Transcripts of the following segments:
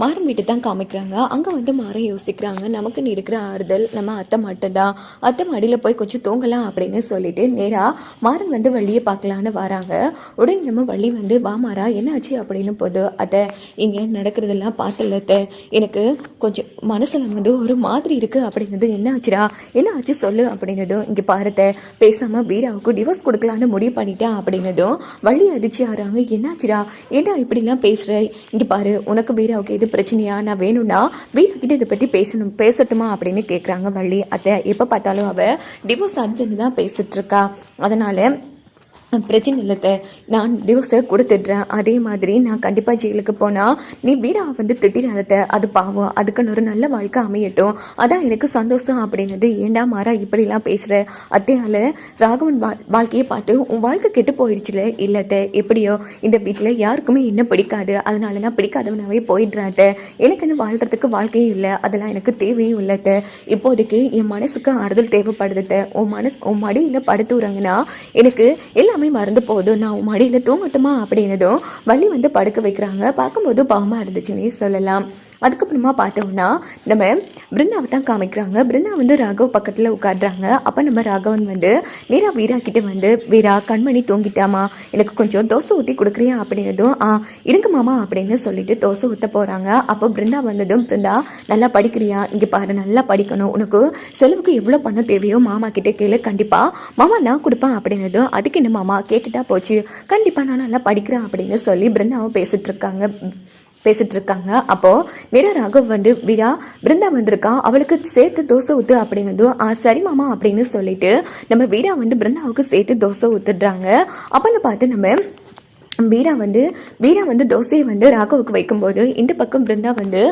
மாறன் வீட்டு தான் காமிக்கிறாங்க. அங்கே வந்து மாறன் யோசிக்கிறாங்க. நமக்குன்னு இருக்கிற ஆறுதல் நம்ம அத்தை மட்டும்தான். அத்தை மடியில் போய் கொஞ்சம் தூங்கலாம் அப்படின்னு சொல்லிட்டு நேராக மாறன் வந்து வள்ளியை பார்க்கலான்னு வராங்க. உடனே நம்ம வள்ளி வந்து வா மாறா என்ன ஆச்சு அப்படின்னு போது அத்தை இங்கே நடக்கிறதெல்லாம் பார்த்தல அத்தை. எனக்கு கொஞ்சம் மனசில் வந்து ஒரு மாதிரி இருக்குது அப்படிங்கிறது என்ன ஆச்சுடா என்ன ஆச்சு சொல்லு? அப்படின்னதும் இங்கே பாருத்த பேசாமல் வீராவுக்கு டிவோர்ஸ் கொடுக்கலான்னு முடிவு பண்ணிட்டேன் அப்படின்னதும் வள்ளி அதிர்ச்சி ஆறாங்க என்னாச்சுடா? ஏன்டா இப்படிலாம் பேசுகிற இங்கே பாரு உனக்கு வீராவுக்கு இது பிரச்சனையா? நான் வேணும்னா வீரக்கிட்ட இதை பற்றி பேசணும் பேசட்டுமா அப்படின்னு கேட்குறாங்க வள்ளி. அத்தை எப்போ பார்த்தாலும் அவள் டிவோர்ஸ் ஆகுதுன்னு தான் பேசிட்டு இருக்கா. அதனால் பிரச்சனை இல்லைத்த. நான் டிவோர்ஸை கொடுத்துட்றேன் அதே மாதிரி நான் கண்டிப்பாக ஜெயிலுக்கு போனால் நீ வீராவை வந்து திட்டிடாத. அது பாவம். அதுக்குன்னு ஒரு நல்ல வாழ்க்கை அமையட்டும். அதான் எனக்கு சந்தோஷம் அப்படின்னது. ஏண்டா மாறா இப்படிலாம் பேசுகிற அத்தையால் ராகவன் வா வாழ்க்கையை பார்த்து உன் வாழ்க்கை கெட்டு போயிடுச்சுல இல்லத்த. எப்படியோ இந்த வீட்டில் யாருக்குமே என்ன பிடிக்காது. அதனால நான் பிடிக்காதவனாவே போயிடுறாத்த. எனக்குன்னு வாழ்கிறதுக்கு வாழ்க்கையும் இல்லை. அதெல்லாம் எனக்கு தேவையும் இல்லைத்த. இப்போதைக்கு என் மனசுக்கு ஆறுதல் தேவைப்படுதுத்த. உன் மனசு உன் மடியில் படுத்து உறங்கினா எனக்கு எல்லாமே மறந்து போகுது நான் மடியில் தூங்கட்டுமா? அப்படின்னதும் வள்ளி வந்து படுக்க வைக்கிறாங்க. பார்க்கும்போது பாவமாக இருந்துச்சுன்னே சொல்லலாம். அதுக்கப்புறமா பார்த்தோம்னா நம்ம பிருந்தாவை தான் காமிக்கிறாங்க. பிருந்தா வந்து ராகவ் பக்கத்தில் உட்காடுறாங்க அப்போ நம்ம ராகவன் வந்து வீரா வீரா கிட்டே வந்து வீரா கண்மணி தூங்கிட்டாமா எனக்கு கொஞ்சம் தோசை ஊற்றி கொடுக்குறியா? அப்படின்னதும் ஆ இருங்க மாமா அப்படின்னு சொல்லிட்டு தோசை ஊற்ற போகிறாங்க அப்போ பிருந்தா வந்ததும் பிருந்தா நல்லா படிக்கிறியா? இங்கே பாரு நல்லா படிக்கணும். உனக்கு செலவுக்கு எவ்வளோ பணம் தேவையோ மாமா கிட்டே கேளு கண்டிப்பாக மாமா நான் கொடுப்பேன் அப்படின்னதும் அதுக்கு என்ன மாமா? கேட்டுட்டா போச்சு. கண்டிப்பாக நான் நல்லா படிக்கிறேன் அப்படின்னு சொல்லி பிருந்தாவும் பேசிகிட்ருக்காங்க இருக்காங்க. பேசிட்டு இருக்காங்க அப்போ நிற ராகவ் வந்து வீரா பிருந்தா வந்திருக்கா? அவளுக்கு சேர்த்து தோசை ஊத்து அப்படிங்கிறது ஆ சரி மாமா அப்படின்னு சொல்லிட்டு நம்ம வீரா வந்து பிருந்தாவுக்கு சேர்த்து தோசை ஊத்துடுறாங்க அப்பன்னு பார்த்து நம்ம வீரா வந்து வீரா வந்து தோசையை வந்து ராகவுக்கு வைக்கும்போது இந்த பக்கம் பிருந்தா வந்து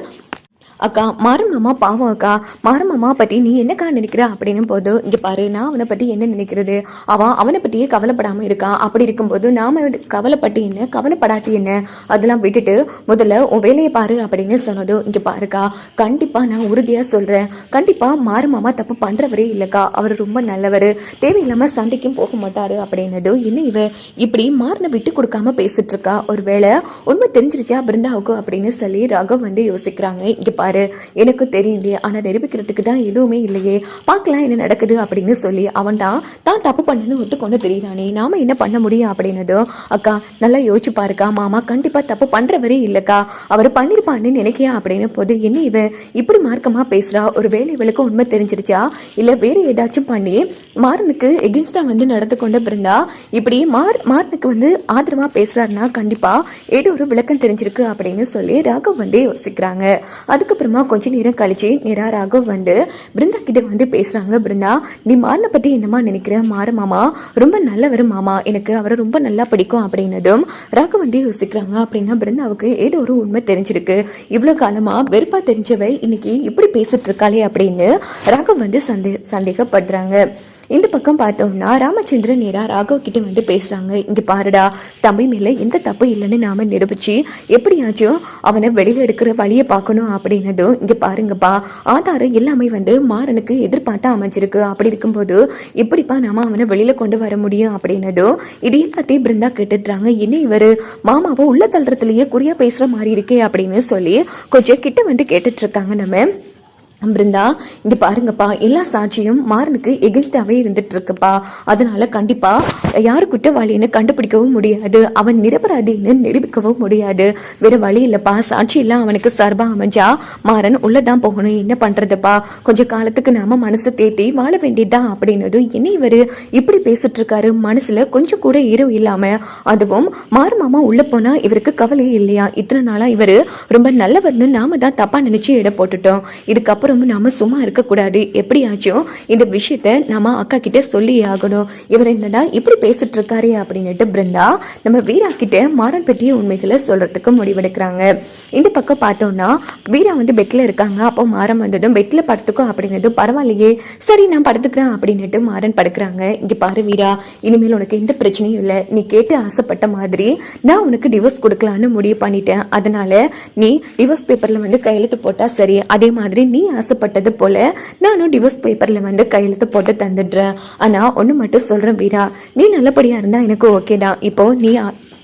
அக்கா மாறமாமா பாவம் அக்கா. மாறமாமா பற்றி நீ என்னக்கா நினைக்கிற? அப்படின்னு போது இங்கே பாரு நான் அவனை பற்றி என்ன நினைக்கிறது? அவன் அவனை பற்றியே கவலைப்படாமல் இருக்கான் அப்படி இருக்கும்போது நாம் கவலைப்பட்டு என்ன? கவலைப்படாட்டி என்ன? அதெல்லாம் விட்டுட்டு முதல்ல உன் வேலையை பாரு அப்படின்னு சொன்னது இங்கே பாருக்கா கண்டிப்பாக நான் உறுதியாக சொல்கிறேன் கண்டிப்பாக மாறமாமா தப்பு பண்ணுறவரே இல்லைக்கா. அவர் ரொம்ப நல்லவர். தேவையில்லாமல் சண்டைக்கும் போக மாட்டார் அப்படின்னது என்ன இவ இப்படி மாறின விட்டு கொடுக்காம பேசிட்டு இருக்கா? ஒருவேளை உண்மை தெரிஞ்சிருச்சா பிருந்தாவுக்கு? அப்படின்னு சொல்லி ரகம் வந்து யோசிக்கிறாங்க. இங்கே பாரு எனக்கு தெரியலையே. ஆனால் நிரூபிக்கிறதுக்கு தான் எதுவுமே இல்லையே. பார்க்கலாம் என்ன நடக்குது அப்படின்னு சொல்லி அவன் தான் தான் தப்பு பண்ணுன்னு ஒத்துக்கொண்டு தெரியுதானே நாம என்ன பண்ண முடியும் அப்படின்னதும் அக்கா நல்லா யோசிச்சு பாருக்கா மாமா. கண்டிப்பாக தப்பு பண்ணுறவரே இல்லைக்கா. அவர் பண்ணியிருப்பான்னு நினைக்கியா அப்படின்னு போது என்ன இவ? இப்படி மார்க்கமாக பேசுகிறா ஒரு வேலை இவளுக்கு உண்மை தெரிஞ்சிருச்சா? இல்லை வேறு ஏதாச்சும் பண்ணி மாறனுக்கு எகென்ஸ்டாக வந்து நடந்து கொண்டு பிறந்தா இப்படி மார் மாறனுக்கு வந்து ஆதரவாக பேசுகிறாருன்னா கண்டிப்பாக ஏதோ ஒரு விளக்கம் தெரிஞ்சிருக்கு அப்படின்னு சொல்லி ராகவ் வந்து யோசிக்கிறாங்க. அதுக்கப்புறமா கொஞ்ச நேரம் கழிச்சு நேராக ராகவ் வந்து பிருந்தா கிட்ட வந்து பேசுகிறாங்க பிருந்தா நீ மாறனை பற்றி என்னமா நினைக்கிற? மாற மாமா ரொம்ப நல்லவர் மாமா. எனக்கு அவரை ரொம்ப நல்லா பிடிக்கும் அப்படின்னதும் ராகவ் வந்து யோசிக்கிறாங்க. அப்படின்னா பிருந்தாவுக்கு ஏதோ ஒரு உண்மை தெரிஞ்சிருக்கு. இவ்வளோ காலமாக வெறுப்பாக தெரிஞ்சவை இன்னைக்கு இப்படி பேசிட்டு இருக்காளே அப்படின்னு ராகவ் வந்து சந்தே சந்தேகப்படுறாங்க. இந்த பக்கம் பார்த்தோம்னா ராமச்சந்திரன் நேராக ராகவ் கிட்ட வந்து பேசுகிறாங்க இங்கே பாருடா தம்பி மேலே எந்த தப்பு இல்லைன்னு நாம் நிரூபிச்சு எப்படியாச்சும் அவனை வெளியில் எடுக்கிற வழியை பார்க்கணும் அப்படின்னதும் இங்கே பாருங்கப்பா. ஆதாரம் எல்லாமே வந்து மாறனுக்கு எதிர்பார்த்தா அமைஞ்சிருக்கு. அப்படி இருக்கும்போது எப்படிப்பா நாம் அவனை வெளியில் கொண்டு வர முடியும் அப்படின்னதும் இது எல்லாத்தையும் பிருந்தா கேட்டுட்றாங்க. என்ன இவர்? மாமாவை உள்ள தள்ளுறதுலேயே குறியாக பேசுகிற மாதிரி இருக்கே அப்படின்னு சொல்லி கொஞ்சம் கிட்ட வந்து கேட்டுட்ருக்காங்க நம்ம. பிருந்தா இங்க பாருங்கப்பா எல்லா சாட்சியும் மாறனுக்கு எகில்ட்டாவே இருந்துட்டு இருக்குப்பா அதனால கண்டிப்பா யாரு குற்றவாளின்னு கண்டுபிடிக்கவும் முடியாது. அவன் நிரபராதின்னு நிரூபிக்கவும் முடியாது. வேற வழி இல்லப்பா. சாட்சி எல்லாம் அவனுக்கு சர்பா அமைஞ்சா மாறன் உள்ளதான் போகணும். என்ன பண்றதுப்பா? கொஞ்ச காலத்துக்கு நாம மனசு தேத்தி வாழ வேண்டியதுதான் அப்படின்னது என்ன இவரு இப்படி பேசிட்டு இருக்காரு மனசுல கொஞ்சம் கூட ஈரம் இல்லாம. அதுவும் மாறு மாமா உள்ள போனா இவருக்கு கவலையே இல்லையா? இத்தனை நாளா இவரு ரொம்ப நல்லவர்னு நாம தான் தப்பா நினைச்சு இட போட்டுட்டோம். இதுக்கப்புறம் இதுக்கப்புறம் நாம சும்மா இருக்கக்கூடாது. எப்படியாச்சும் இந்த விஷயத்த நாம அக்கா கிட்ட சொல்லி ஆகணும். இவர் என்னடா இப்படி பேசிட்டு இருக்காரு அப்படின்னுட்டு பிருந்தா நம்ம வீரா கிட்ட மாறன் பற்றிய உண்மைகளை சொல்றதுக்கு முடிவெடுக்கிறாங்க. இந்த பக்கம் பார்த்தோம்னா வீரா வந்து பெட்ல இருக்காங்க. அப்போ மாறன் வந்ததும் பெட்ல படுத்துக்கோ அப்படின்னதும் பரவாயில்லையே. சரி நான் படுத்துக்கிறேன் அப்படின்னுட்டு மாறன் படுக்கிறாங்க. இங்க பாரு வீரா இனிமேல் உனக்கு எந்த பிரச்சனையும் இல்லை. நீ கேட்டு ஆசைப்பட்ட மாதிரி நான் உனக்கு டிவோர்ஸ் கொடுக்கலான்னு முடிவு பண்ணிட்டேன். அதனால நீ டிவோர்ஸ் பேப்பர்ல வந்து கையெழுத்து போட்டா சரி. அதே மாதிரி நீ ஆசைப்பட்டது போல நானும் டிவோர்ஸ் பேப்பரில் வந்து கையெழுத்து போட்டு தந்துடுறேன். ஆனால் ஒன்று மட்டும் சொல்கிறேன் வீரா. நீ நல்லபடியாக இருந்தால் எனக்கு ஓகே தான் நீ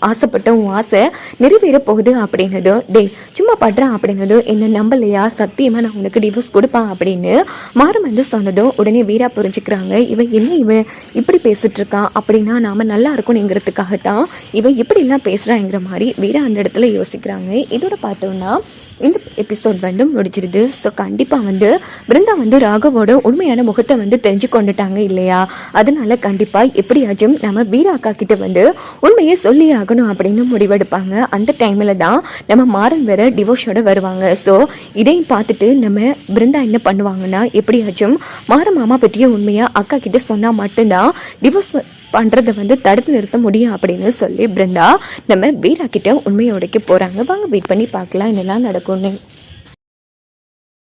ஆசைப்பட்ட உன் ஆசை நிறைவேற போகுது அப்படின்னதும் டேய் சும்மா படுறான் அப்படின்னதும் என்ன நம்பலையா? சத்தியமா நான் உனக்கு டிவோர்ஸ் கொடுப்பான் அப்படின்னு மாறம் வந்து சொன்னதும் உடனே வீரா புரிஞ்சுக்கிறாங்க இவன் என்ன இவன்? இப்படி பேசிட்டு இருக்கான். அப்படின்னா நாம நல்லா இருக்கணுங்கிறதுக்காகத்தான் இவன் இப்படிலாம் பேசுகிறாங்கிற பேசுறாங்கிற மாதிரி வீரா அந்த இடத்துல யோசிக்கிறாங்க. இதோட பார்த்தோம்னா இந்த எபிசோட் வந்து முடிச்சிருது ஸோ கண்டிப்பாக வந்து பிருந்தா வந்து ராகவோட உண்மையான முகத்தை வந்து தெரிஞ்சு கொண்டுட்டாங்க இல்லையா? அதனால கண்டிப்பாக எப்படியாச்சும் நம்ம வீரா அக்கா கிட்ட வந்து உண்மையை சொல்லி ஆகணும் அப்படின்னு முடிவெடுப்பாங்க. அந்த டைமில் தான் நம்ம மாறன் வேற டிவோர்ஸோட வருவாங்க. ஸோ இதையும் பார்த்துட்டு நம்ம பிருந்தா என்ன பண்ணுவாங்கன்னா எப்படியாச்சும் மாற மாமா பற்றிய உண்மையாக அக்கா கிட்ட சொன்னால் மட்டும்தான் டிவோர்ஸ் பண்ணுறத வந்து தடுத்து நிறுத்த முடியும் அப்படின்னு சொல்லி பிருந்தா நம்ம வீரா கிட்ட உண்மையை உடைக்க போகிறாங்க வாங்க வெயிட் பண்ணி பார்க்கலாம். என்னெல்லாம் நடக்கும்னு.